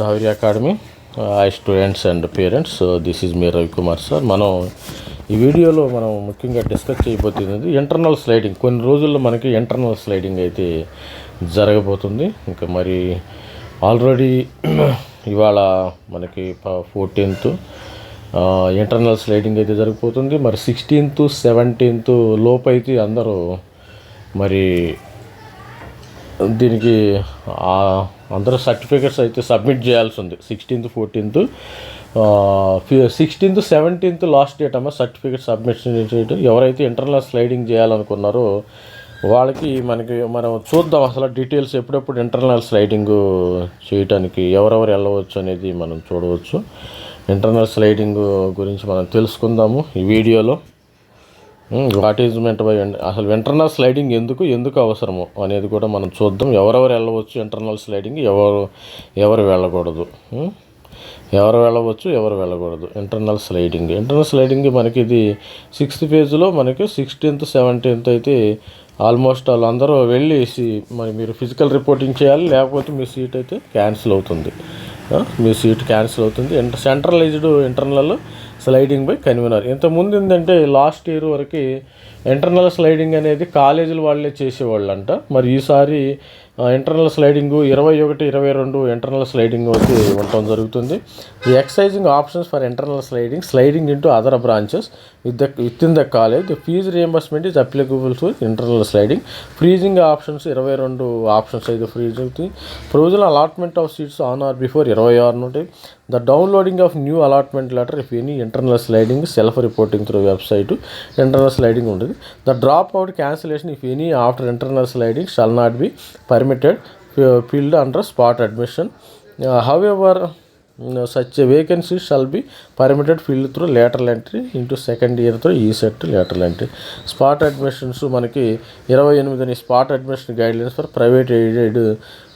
Dhavari academy hi students and parents. So this is me Ravikumar sir. మనం ఈ వీడియోలో మనం ముఖ్యంగా డిస్కస్ చేయబోతున్నది ఇంటర్నల్ స్లైడింగ్. కొన్ని రోజుల్లో మనకి ఇంటర్నల్ స్లైడింగ్ అయితే జరగబోతుంది. ఇంకా మరి ఆల్రెడీ ఇవాళ మనకి ఫోర్టీన్త్ ఇంటర్నల్ స్లైడింగ్ అయితే జరిగిపోతుంది మరి సిక్స్టీన్త్ సెవెంటీన్త్ లోపు అయితే అందరూ మరి దీనికి అందరూ సర్టిఫికెట్స్ అయితే సబ్మిట్ చేయాల్సి ఉంది. Sixteenth fourteenth sixteenth seventeenth last date అమ్మ సర్టిఫికెట్ సబ్మిట్ చేయడం. ఎవరైతే ఇంటర్నల్ స్లైడింగ్ చేయాలనుకున్నారో వాళ్ళకి మనకి మనం చూద్దాం అసలు డీటెయిల్స్ ఎప్పుడెప్పుడు ఇంటర్నల్ స్లైడింగ్ చేయటానికి ఎవరెవరు వెళ్ళవచ్చు అనేది మనం చూడవచ్చు. ఇంటర్నల్ స్లైడింగ్ గురించి మనం తెలుసుకుందాము ఈ వీడియోలో. వాట్ ఈజ్ మెంట్ బై అసలు ఇంటర్నల్ స్లైడింగ్ ఎందుకు ఎందుకు అవసరము అనేది కూడా మనం చూద్దాం. ఎవరెవరు వెళ్ళవచ్చు ఇంటర్నల్ స్లైడింగ్ ఎవరు ఎవరు వెళ్ళకూడదు. ఎవరు వెళ్ళవచ్చు ఎవరు వెళ్ళకూడదు. ఇంటర్నల్ స్లైడింగ్ ఇంటర్నల్ స్లైడింగ్ మనకి ఇది సిక్స్త్ పేజ్లో మనకి సిక్స్టీన్త్ సెవెంటీన్త్ అయితే ఆల్మోస్ట్ వాళ్ళందరూ వెళ్ళి మరి మీరు ఫిజికల్ రిపోర్టింగ్ చేయాలి లేకపోతే మీ సీట్ అయితే క్యాన్సిల్ అవుతుంది. మీ సీట్ క్యాన్సిల్ అవుతుంది. Inter centralized internal sliding by convener ఇంతకుముందు ఏంటంటే లాస్ట్ ఇయర్ వరకు ఇంటర్నల్ స్లైడింగ్ అనేది కాలేజీల వాళ్ళే చేసేవాళ్ళు అంట మరి ఈసారి ఇంటర్నల్ స్లైడింగ్ ఇరవై ఒకటి ఇరవై రెండు ఇంటర్నల్ స్లైడింగ్ వచ్చి ఉండటం జరుగుతుంది. The exercising options for internal sliding sliding into other branches with the within the college the fee reimbursement is applicable to internal sliding freezing options ఇరవై రెండు ఆప్షన్స్ అయితే ఫ్రీజ్ అవుతాయి. Provisional allotment of seats on or before ఇరవై ఆరు ఉంటాయి the downloading of new allotment letter if any internal sliding self reporting through website internal sliding ఉంటుంది the drop out cancellation if any after internal sliding shall not be permitted filled under spot admission however such vacancy shall be permitted filled through lateral entry into second year through ECET lateral entry spot admissions మనకి ఇరవై ఎనిమిదిని spot admission guidelines for private aided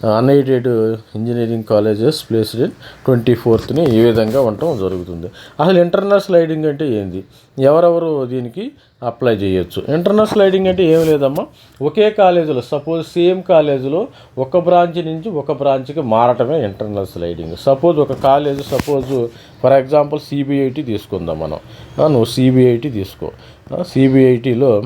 unaided engineering colleges placed twenty ఫోర్త్ని ఈ విధంగా ఉండటం జరుగుతుంది. అసలు internal sliding అంటే ఏంది? ఎవరెవరు దీనికి అప్లై చేయొచ్చు? ఇంటర్నల్ స్లైడింగ్ అంటే ఏం లేదమ్మా. ఒకే కాలేజీలో సపోజ్ సేమ్ కాలేజీలో ఒక బ్రాంచ్ నుంచి ఒక బ్రాంచ్కి మారటమే ఇంటర్నల్ స్లైడింగ్. సపోజ్ ఒక college suppose for example CBIT తీసుకుందాం మనం. నువ్వు సిబిఐటి తీసుకో. సిబిఐటిలో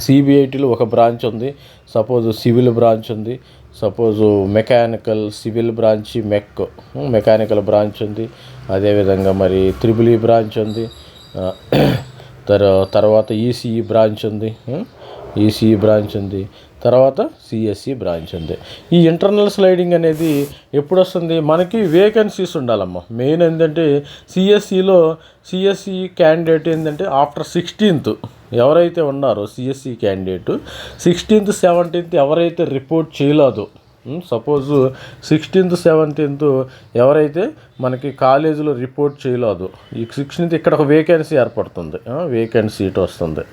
సిబిఐటిలో ఒక బ్రాంచ్ ఉంది. సపోజ్ సివిల్ బ్రాంచ్ ఉంది. Suppose mechanical civil branch mech. Mechanical branch ఉంది. అదేవిధంగా మరి త్రిబుల్ ఈ బ్రాంచ్ ఉంది. తర్ తర్వాత ఈసీఈ బ్రాంచ్ ఉంది. ఈసీఈ బ్రాంచ్ ఉంది. తర్వాత సిఎస్సి బ్రాంచ్ ఉంది. ఈ ఇంటర్నల్ స్లైడింగ్ అనేది ఎప్పుడు వస్తుంది మనకి వేకెన్సీస్ ఉండాలమ్మా. మెయిన్ ఏంటంటే సిఎస్సిలో సిఎస్సి క్యాండిడేట్ ఏంటంటే ఆఫ్టర్ సిక్స్టీన్త్. ఎవరైతే ఉన్నారో సిఎస్సి క్యాండిడేట్ సిక్స్టీన్త్ సెవెంటీన్త్ ఎవరైతే రిపోర్ట్ చేయలేదో సపోజ్ సిక్స్టీన్త్ సెవెంటీన్త్ ఎవరైతే మనకి కాలేజీలో రిపోర్ట్ చేయలేదు ఈ సిక్స్టీన్త్ ఇక్కడ ఒక వేకెన్సీ ఏర్పడుతుంది. వేకెన్సీ సీట్ వస్తుంది.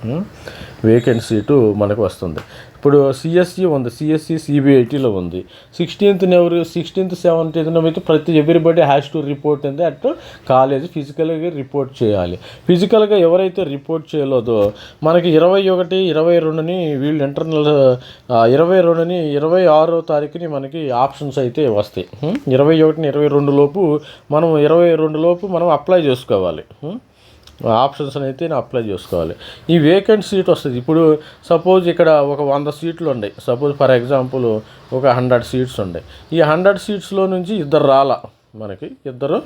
వేకెన్సీ సీటు మనకు వస్తుంది. ఇప్పుడు సిఎస్సి ఉంది. సిఎస్సి సిబిఐటీలో ఉంది. సిక్స్టీన్త్ ఎవరు సిక్స్టీన్త్ సెవెంటీన్త్ అయితే ప్రతి ఎవ్రీబడి హ్యాష్ టు రిపోర్ట్ ఉంది అట్ కాలేజ్ ఫిజికల్గా రిపోర్ట్ చేయాలి. ఫిజికల్గా ఎవరైతే రిపోర్ట్ చేయలేదో మనకి ఇరవై ఒకటి ఇరవై రెండుని వీళ్ళు ఇంటర్నల్ ఇరవై రెండుని ఇరవై ఆరో తారీఖుని మనకి ఆప్షన్స్ అయితే వస్తాయి. ఇరవై ఒకటిని ఇరవై రెండు లోపు మనం ఇరవై రెండు లోపు మనం అప్లై చేసుకోవాలి. ఆప్షన్స్ని ఆప్షన్స్ అయితే అప్లై చేసుకోవాలి. ఈ వేకెంట్ సీట్ వస్తుంది. ఇప్పుడు సపోజ్ ఇక్కడ ఒక వంద సీట్లు ఉన్నాయి. సపోజ్ ఫర్ ఎగ్జాంపుల్ ఒక హండ్రెడ్ సీట్స్ ఉన్నాయి ఈ హండ్రెడ్ సీట్స్లో నుంచి ఇద్దరు రాలా? మనకి ఇద్దరు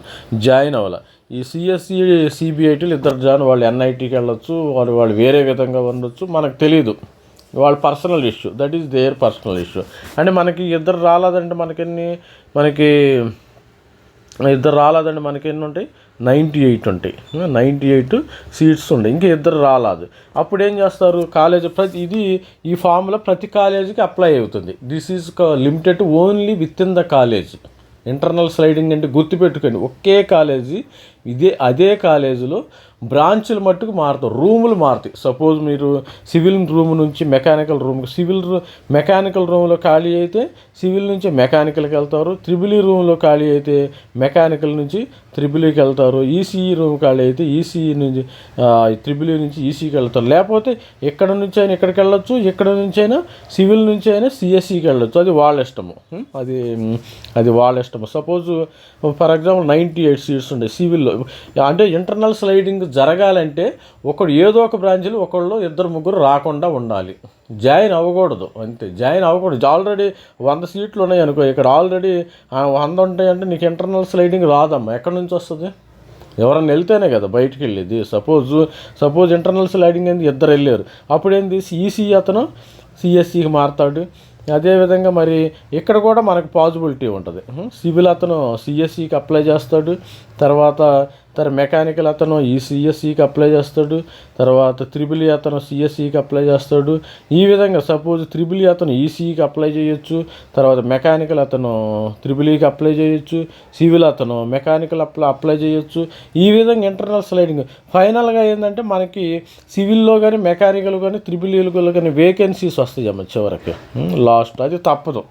జాయిన్ అవ్వాలి? ఈ సిఎస్సి సిబిఐటీలు ఇద్దరు జాయిన్ వాళ్ళు ఎన్ఐటీకి వెళ్ళొచ్చు వాళ్ళు వాళ్ళు వేరే విధంగా ఉండొచ్చు. మనకు తెలియదు వాళ్ళ personal issue that is their personal issue అంటే మనకి ఇద్దరు రాలేదంటే మనకెన్ని మనకి ఇద్దరు రాలేదండి మనకి ఎన్ని ఉంటాయి? నైంటీ ఎయిట్ ఉంటాయి నైంటీ ఎయిట్ సీట్స్ ఉంటాయి ఇంకా ఇద్దరు రాలేదు. అప్పుడు ఏం చేస్తారు? కాలేజ్ ప్రతి ఇది ఈ ఫామ్లో ప్రతి కాలేజీకి అప్లై అవుతుంది. This is limited only within the college internal sliding అంటే గుర్తుపెట్టుకోండి. ఒకే కాలేజీ ఇదే అదే కాలేజీలో బ్రాంచులు మట్టుకు మారుతాయి రూములు మారుతాయి. సపోజ్ మీరు సివిల్ రూమ్ నుంచి మెకానికల్ రూమ్కి సివిల్ రూ మెకానికల్ రూమ్లో ఖాళీ అయితే సివిల్ నుంచి మెకానికల్కి వెళ్తారు త్రిబుల్ రూమ్లో ఖాళీ అయితే మెకానికల్ నుంచి త్రిబులీకి వెళ్తారు ఈసీఈ రూమ్ ఖాళీ అయితే ఈసీఈ నుంచి త్రిబుల్ నుంచి ఈసీకి వెళ్తారు. లేకపోతే ఎక్కడ నుంచి అయినా ఎక్కడికి వెళ్ళొచ్చు ఇక్కడ నుంచి అయినా సివిల్ నుంచి అయినా సిఎస్సికి వెళ్ళొచ్చు. అది వాళ్ళ ఇష్టము. అది అది వాళ్ళ ఇష్టము. Suppose for example ninety eight seats ఉండే సివిల్లో అంటే ఇంటర్నల్ స్లైడింగ్ జరగాలంటే ఒకడు ఏదో ఒక బ్రాంచ్లో ఒకళ్ళు ఇద్దరు ముగ్గురు రాకుండా ఉండాలి. జాయిన్ అవ్వకూడదు అంతే. జాయిన్ అవ్వకూడదు. ఆల్రెడీ వంద సీట్లు ఉన్నాయి అనుకో ఇక్కడ ఆల్రెడీ వంద ఉంటాయంటే నీకు ఇంటర్నల్ స్లైడింగ్ రాదమ్మా. ఎక్కడి నుంచి వస్తుంది? ఎవరన్నా వెళ్తేనే కదా బయటికి వెళ్ళేది. సపోజ్ సపోజ్ ఇంటర్నల్ స్లైడింగ్ అనేది ఇద్దరు వెళ్ళారు. అప్పుడు ఏంది? అతను సిఎస్సికి మారుతాడు. అదేవిధంగా మరి ఇక్కడ కూడా మనకు పాజిబిలిటీ ఉంటుంది. సివిల్ అతను సిఎస్సికి అప్లై చేస్తాడు. తర్వాత తన మెకానికల్ అతను ఈ సిఎస్సికి అప్లై చేస్తాడు. తర్వాత త్రిబుల్ e అతను సిఎస్సికి అప్లై చేస్తాడు. ఈ విధంగా సపోజ్ త్రిబుల్ అతను ఈసీఈకి అప్లై చేయొచ్చు. తర్వాత మెకానికల్ అతను త్రిబుల్ఈకి అప్లై చేయొచ్చు. సివిల్ అతను మెకానికల్ అప్లై అప్లై చేయొచ్చు. ఈ విధంగా ఇంటర్నల్ స్లైడింగ్ ఫైనల్గా ఏంటంటే మనకి సివిల్లో కానీ మెకానికల్ కానీ త్రిబుల్ కానీ వేకెన్సీస్ వస్తాయి అమ్మ చివరికి. లాస్ట్ అది తప్పదు.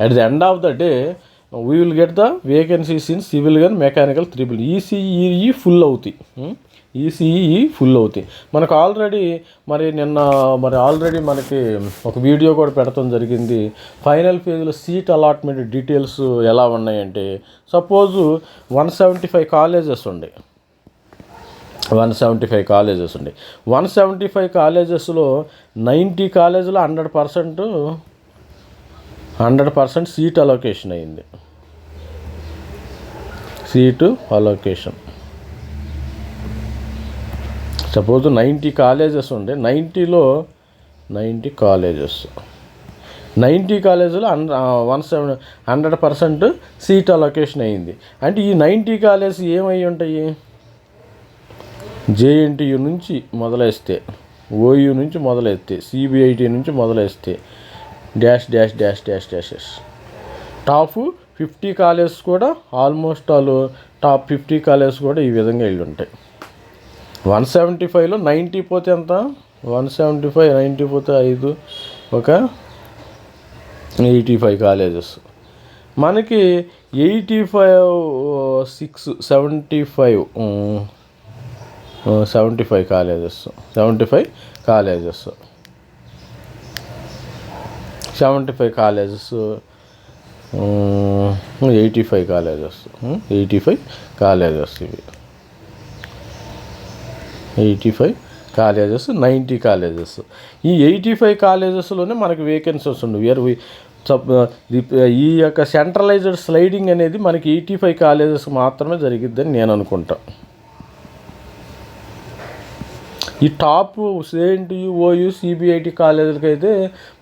At the end of the day we will get the vacancies in civil కానీ మెకానికల్ త్రిబుల్ ఈసీఈఈ ఫుల్ అవుతాయి. Hmm? ఈసీఈ ఫుల్ అవుతాయి. మనకు ఆల్రెడీ మరి నిన్న మరి ఆల్రెడీ మనకి ఒక వీడియో కూడా పెడతాం జరిగింది. ఫైనల్ ఫేజ్లో సీట్ అలాట్మెంట్ డీటెయిల్స్ ఎలా ఉన్నాయంటే suppose one seventy five colleges ఉండే. వన్ సెవెంటీ ఫైవ్ కాలేజెస్ ఉండే వన్ సెవెంటీ ఫైవ్ కాలేజెస్లో నైంటీ కాలేజీలో hundred percent hundred percent seat allocation అయింది. Seat allocation suppose ninety colleges ఉండే నైంటీలో నైంటీ కాలేజెస్. నైంటీ కాలేజీలో one seven hundred percent seat allocation అయింది. అంటే ఈ నైంటీ కాలేజ్ ఏమై ఉంటాయి? జేఎన్టీయు నుంచి మొదలేస్తే ఓయూ నుంచి మొదలెస్తే సిబిఐటి నుంచి మొదలేస్తే dash dash dash dash dashes top fifty colleges కూడా almost all top fifty colleges కూడా ఈ విధంగా వెళ్ళి ఉంటాయి. వన్ సెవెంటీ ఫైవ్లో నైంటీ పోతే ఎంత? వన్ సెవెంటీ ఫైవ్ నైంటీ పోతే ఐదు ఒక ఎయిటీ ఫైవ్ కాలేజెస్. మనకి eighty five six seventy five seventy five colleges seventy five colleges. Seventy five colleges eighty five colleges eighty five colleges ఇవి. Eighty five colleges ninety colleges ఈ eighty five కాలేజెస్లోనే మనకి vacancies ఉండవు. Year uh, uh, ఈ యొక్క centralised sliding అనేది మనకి eighty five colleges మాత్రమే జరిగిద్దని నేను అనుకుంటాను ఈ టాప్ సేఎన్టీ ఓయూ సిబిఐటి కాలేజీలకి అయితే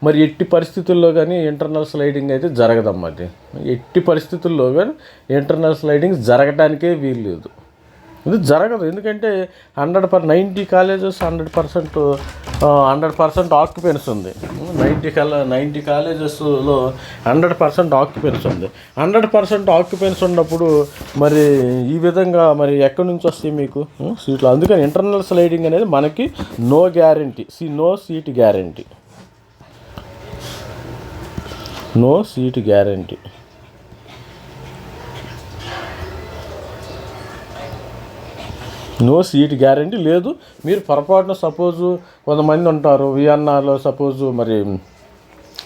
మరి ఎట్టి పరిస్థితుల్లో కానీ ఇంటర్నల్ స్లైడింగ్ అయితే జరగదమ్మది ఎట్టి పరిస్థితుల్లో కానీ ఇంటర్నల్ స్లైడింగ్ జరగటానికే వీలు లేదు ఇది జరగదు. ఎందుకంటే hundred per ninety colleges hundred percent hundred percent occupancy ఉంది. నైంటీ కల నైంటీ కాలేజెస్లో హండ్రెడ్ పర్సెంట్ ఆక్యుపెన్స్ ఉంది. హండ్రెడ్ పర్సెంట్ ఆక్యుపెన్స్ ఉన్నప్పుడు మరి ఈ విధంగా మరి ఎక్కడి నుంచి వస్తాయి మీకు? సీట్లు. అందుకని ఇంటర్నల్ స్లైడింగ్ అనేది మనకి no guarantee. See no seat guarantee. No seat guarantee. No seat guarantee లేదు. మీరు పొరపాటున సపోజు కొంతమంది ఉంటారు వియన్నాలో సపోజు మరి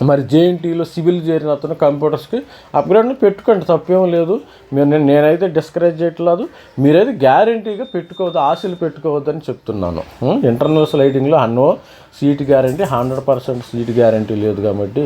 మరి జేఎన్టీలో సివిల్ చేరిన అతను కంప్యూటర్స్కి అప్గ్రేడ్ని పెట్టుకోండి తప్పేం లేదు. మీరు నేను నేనైతే డిస్కరేజ్ చేయట్లేదు. మీరైతే గ్యారంటీగా పెట్టుకోవద్దు ఆశలు పెట్టుకోవద్దని చెప్తున్నాను. ఇంటర్నల్ స్లైడింగ్లో అన్నో seat guarantee hundred percent seat guarantee లేదు కాబట్టి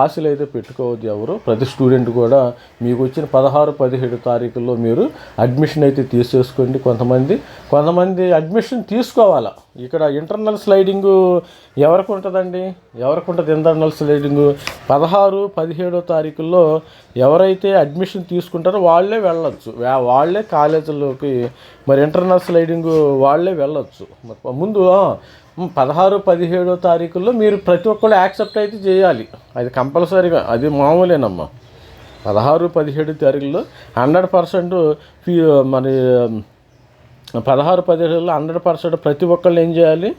ఆశలు అయితే పెట్టుకోవద్దు ఎవరు. ప్రతి స్టూడెంట్ కూడా మీకు వచ్చిన పదహారు పదిహేడు తారీఖుల్లో మీరు అడ్మిషన్ అయితే తీసేసుకోండి. కొంతమంది కొంతమంది అడ్మిషన్ తీసుకోవాలా? ఇక్కడ ఇంటర్నల్ స్లైడింగ్ ఎవరికి ఉంటుందండి? ఎవరికి ఉంటుంది ఇంటర్నల్ స్లైడింగ్ పదహారు పదిహేడో తారీఖుల్లో ఎవరైతే అడ్మిషన్ తీసుకుంటారో వాళ్ళే వెళ్ళొచ్చు. వాళ్ళే కాలేజీలోకి మరి ఇంటర్నల్ స్లైడింగ్ వాళ్ళే వెళ్ళొచ్చు. ముందు పదహారు పదిహేడో తారీఖుల్లో మీరు ప్రతి ఒక్కళ్ళు యాక్సెప్ట్ అయితే చేయాలి. అది కంపల్సరీగా అది మామూలేనమ్మా. పదహారు పదిహేడు తారీఖుల్లో హండ్రెడ్ పర్సెంట్ ఫీ మరి పదహారు పదిహేడులో హండ్రెడ్ పర్సెంట్ ప్రతి ఒక్కళ్ళు ఏం చేయాలి?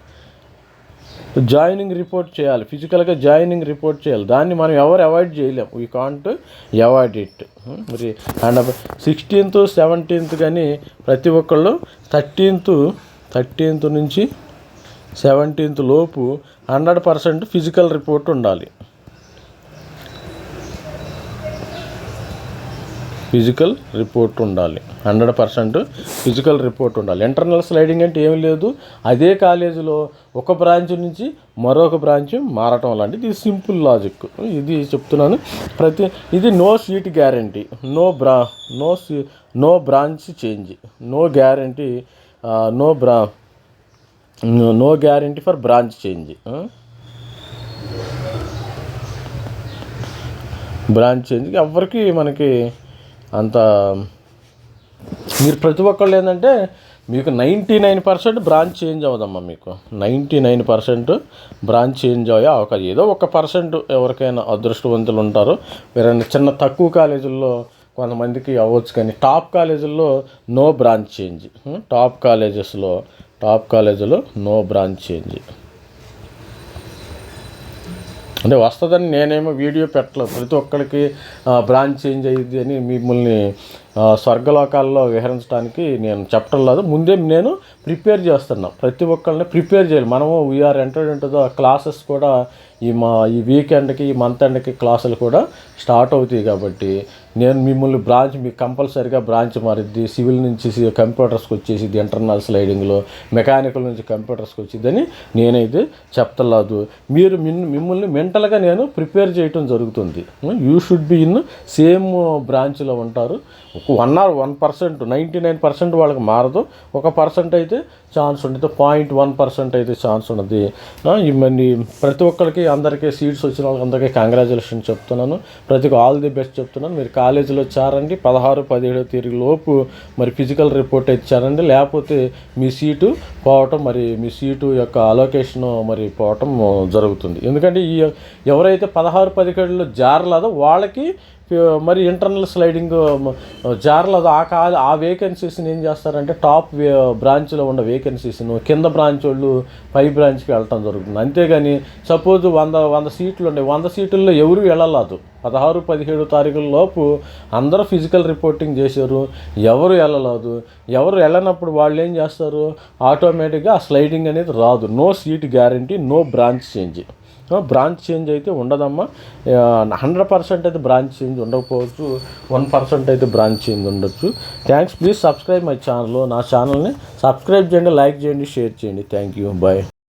జాయినింగ్ రిపోర్ట్ చేయాలి. ఫిజికల్గా జాయినింగ్ రిపోర్ట్ చేయాలి. దాన్ని మనం ఎవరు అవాయిడ్ చేయలేం. వీ కాంట్ అవాయిడ్ ఇట్ మరి అండ్ సిక్స్టీన్త్ సెవెంటీన్త్ కానీ ప్రతి ఒక్కళ్ళు థర్టీన్త్ థర్టీన్త్ నుంచి సెవెంటీన్త్ లోపు హండ్రెడ్ పర్సెంట్ ఫిజికల్ రిపోర్ట్ ఉండాలి. ఫిజికల్ రిపోర్ట్ ఉండాలి. హండ్రెడ్ పర్సెంట్ ఫిజికల్ రిపోర్ట్ ఉండాలి. ఇంటర్నల్ స్లైడింగ్ అంటే ఏమీ లేదు. అదే కాలేజీలో ఒక బ్రాంచ్ నుంచి మరొక బ్రాంచ్ మారటం లాంటిది. ఇది సింపుల్ లాజిక్. ఇది చెప్తున్నాను. ప్రతి ఇది నో సీట్ గ్యారంటీ. నో బ్రా no see no branch change. No guarantee no బ్రా no guarantee for branch change. Branch change. ఎవరికి మనకి అంత మీరు ప్రతి ఒక్కళ్ళు ఏంటంటే మీకు ninety nine percent branch change అవ్వదమ్మా మీకు. Ninety nine percent branch change అయ్యే అవకాశం. ఏదో ఒక పర్సెంట్ ఎవరికైనా అదృష్టవంతులు ఉంటారు. వేరైనా చిన్న తక్కువ కాలేజీల్లో కొంతమందికి అవ్వచ్చు కానీ టాప్ కాలేజీల్లో నో బ్రాంచ్ చేంజ్. టాప్ కాలేజెస్లో టాప్ కాలేజీలో నో బ్రాంచ్ చేంజ్. అంటే వస్తుందని నేనేమో వీడియో పెట్టలేదు. ప్రతి ఒక్కరికి బ్రాంచ్ చేంజ్ అయ్యిద్ది అని మిమ్మల్ని స్వర్గలోకాల్లో విహరించడానికి నేను చెప్పడం లేదు. ముందే నేను ప్రిపేర్ చేస్తున్నా. ప్రతి ఒక్కరిని ప్రిపేర్ చేయాలి. మనము we are entered into the classes కూడా ఈ మా ఈ వీకెండ్కి ఈ మంత్ ఎండ్కి క్లాసులు కూడా స్టార్ట్ అవుతాయి కాబట్టి నేను మిమ్మల్ని బ్రాంచ్ మీకు కంపల్సరీగా బ్రాంచ్ మారిద్ది. సివిల్ నుంచి కంప్యూటర్స్కి వచ్చేసిద్ది ఇంటర్నల్ స్లైడింగ్లో మెకానికల్ నుంచి కంప్యూటర్స్కి వచ్చిద్దని నేనైతే చెప్తలేదు మీరు మిన్ మిమ్మల్ని మెంటల్గా నేను ప్రిపేర్ చేయటం జరుగుతుంది. You should be in same బ్రాంచ్లో ఉంటారు. One or one percent ninety nine percent వాళ్ళకి మారదు. ఒక పర్సెంట్ అయితే ఛాన్స్ ఉండదు. పాయింట్ వన్ పర్సెంట్ అయితే ఛాన్స్ ఉన్నది ఇవన్నీ ప్రతి ఒక్కరికి అందరికీ సీట్స్ వచ్చిన వాళ్ళకి అందరికీ కంగ్రాచులేషన్ చెప్తున్నాను. ప్రతి ఆల్ ది బెస్ట్ చెప్తున్నాను. మీరు కాలేజీలో చేరండి పదహారు పదిహేడో తేదీ లోపు మరి ఫిజికల్ రిపోర్ట్ ఇచ్చారండి. లేకపోతే మీ సీటు పోవటం మరి మీ సీటు యొక్క అలొకేషన్ మరి పోవటం జరుగుతుంది. ఎందుకంటే ఈ ఎవరైతే పదహారు పదిహేడులో జారలేదో వాళ్ళకి మరి ఇంటర్నల్ స్లైడింగ్ జారలేదు ఆ కా ఆ వేకెన్సీస్ని ఏం చేస్తారంటే టాప్ బ్రాంచ్లో ఉన్న వేకెన్సీస్ను కింద బ్రాంచ్ వాళ్ళు పై బ్రాంచ్కి వెళ్ళటం జరుగుతుంది. అంతేగాని సపోజ్ వంద వంద సీట్లు ఉన్నాయి. వంద సీట్లలో ఎవరు వెళ్ళలేదు. పదహారు పదిహేడు తారీఖుల లోపు అందరూ ఫిజికల్ రిపోర్టింగ్ చేశారు. ఎవరు వెళ్ళలేదు. ఎవరు వెళ్ళనప్పుడు వాళ్ళు ఏం చేస్తారు? ఆటోమేటిక్గా ఆ స్లైడింగ్ అనేది రాదు. No seat guarantee no branch change branch change అయితే ఉండదమ్మా. హండ్రెడ్ పర్సెంట్ అయితే బ్రాంచ్ చేంజ్ ఉండకపోవచ్చు వన్ పర్సెంట్ అయితే బ్రాంచ్ చేంజ్ ఉండొచ్చు. Thanks. Please subscribe my channel. నా ఛానల్ని సబ్స్క్రైబ్ చేయండి లైక్ చేయండి షేర్ చేయండి. Thank you. బాయ్.